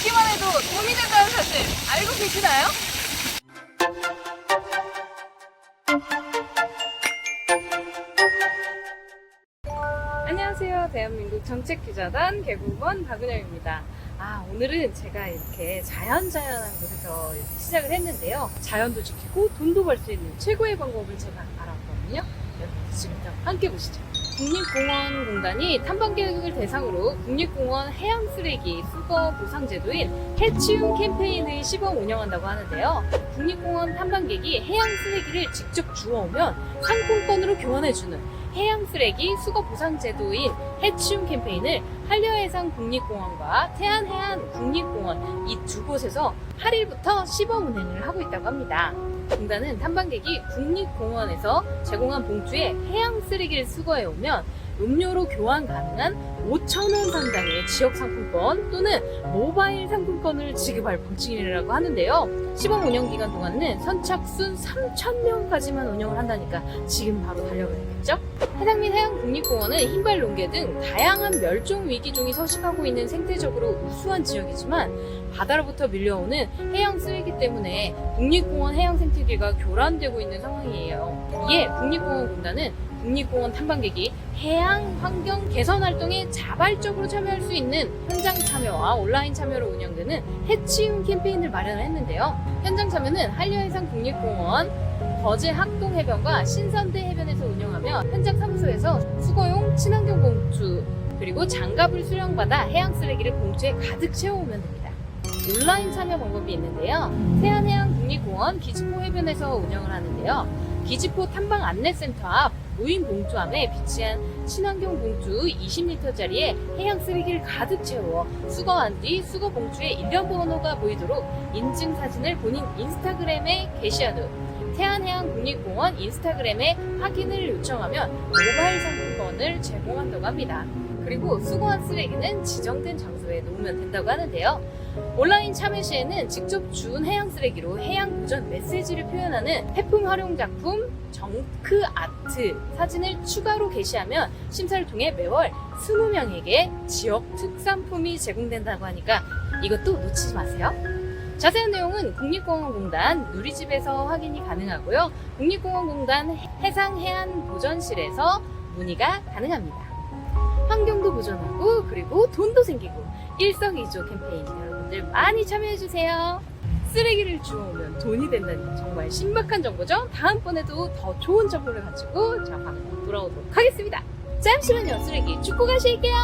듣기만 해도 돈이 된다는 사실 알고 계시나요? 안녕하세요. 대한민국 정책기자단 개국원 박은영입니다. 아, 오늘은 제가 이렇게 자연자연한 곳에서 시작을 했는데요. 자연도 지키고 돈도 벌 수 있는 최고의 방법을 제가 알아봤거든요. 여러분 지금부터 함께 보시죠. 국립공원공단이 탐방 계획을 대상으로 국립공원 해양 쓰레기 수거 보상 제도인 해치움 캠페인을 시범 운영한다고 하는데요. 국립공원 탐방객이 해양 쓰레기를 직접 주워오면 상품권으로 교환해주는 해양 쓰레기 수거 보상 제도인 해치움 캠페인을 한려해상 국립공원과 태안해안 국립공원 이 두 곳에서 8일부터 시범 운행을 하고 있다고 합니다. 공단은 탐방객이 국립공원에서 제공한 봉투에 해양 쓰레기를 수거해 오면 음료로 교환 가능한 5천원 상당의 지역 상품권 또는 모바일 상품권을 지급할 방침이라고 하는데요. 시범 운영 기간 동안은 선착순 3,000명까지만 운영을 한다니까 지금 바로 달려가야겠죠? 해상민 해양 국립공원은 흰발 농개 등 다양한 멸종 위기종이 서식하고 있는 생태적으로 우수한 지역이지만 바다로부터 밀려오는 해양 쓰레기 때문에 국립공원 해양 생태계가 교란되고 있는 상황이에요. 이에 국립공원공단은 국립공원 탐방객이 해양 환경 개선 활동에 자발적으로 참여할 수 있는 현장 참여와 온라인 참여로 운영되는 해치움 캠페인을 마련을 했는데요. 현장 참여는 한려해상 국립공원 거제 학동 해변과 신선대 해변에서 운영하며 현장 사무소에서 수거용 친환경 봉투 그리고 장갑을 수령받아 해양 쓰레기를 봉투에 가득 채워오면 됩니다. 온라인 참여 방법이 있는데요. 태안해양 국립공원 기지포 해변에서 운영을 하는데요. 기지포 탐방 안내센터 앞 무인 봉투함에 비치한 친환경 봉투 20리터짜리에 해양 쓰레기를 가득 채워 수거한 뒤 수거 봉투에 일련 번호가 보이도록 인증 사진을 본인 인스타그램에 게시한 후 태안해양국립공원 인스타그램에 확인을 요청하면 모바일 상품권을 제공한다고 합니다. 그리고 수거한 쓰레기는 지정된 장소에 놓으면 된다고 하는데요. 온라인 참여 시에는 직접 주운 해양 쓰레기로 해양 보전 메시지를 표현하는 태풍 활용 작품 정크 아트 사진을 추가로 게시하면 심사를 통해 매월 20명에게 지역 특산품이 제공된다고 하니까 이것도 놓치지 마세요. 자세한 내용은 국립공원공단 누리집에서 확인이 가능하고요. 국립공원공단 해상해안보전실에서 문의가 가능합니다. 환경도 보존하고 그리고 돈도 생기고 일석이조 캠페인 여러분들 많이 참여해주세요. 쓰레기를 주워오면 돈이 된다니 정말 신박한 정보죠? 다음번에도 더 좋은 정보를 가지고 제가 방송 돌아오도록 하겠습니다. 잠시만요, 쓰레기 줍고 가실게요.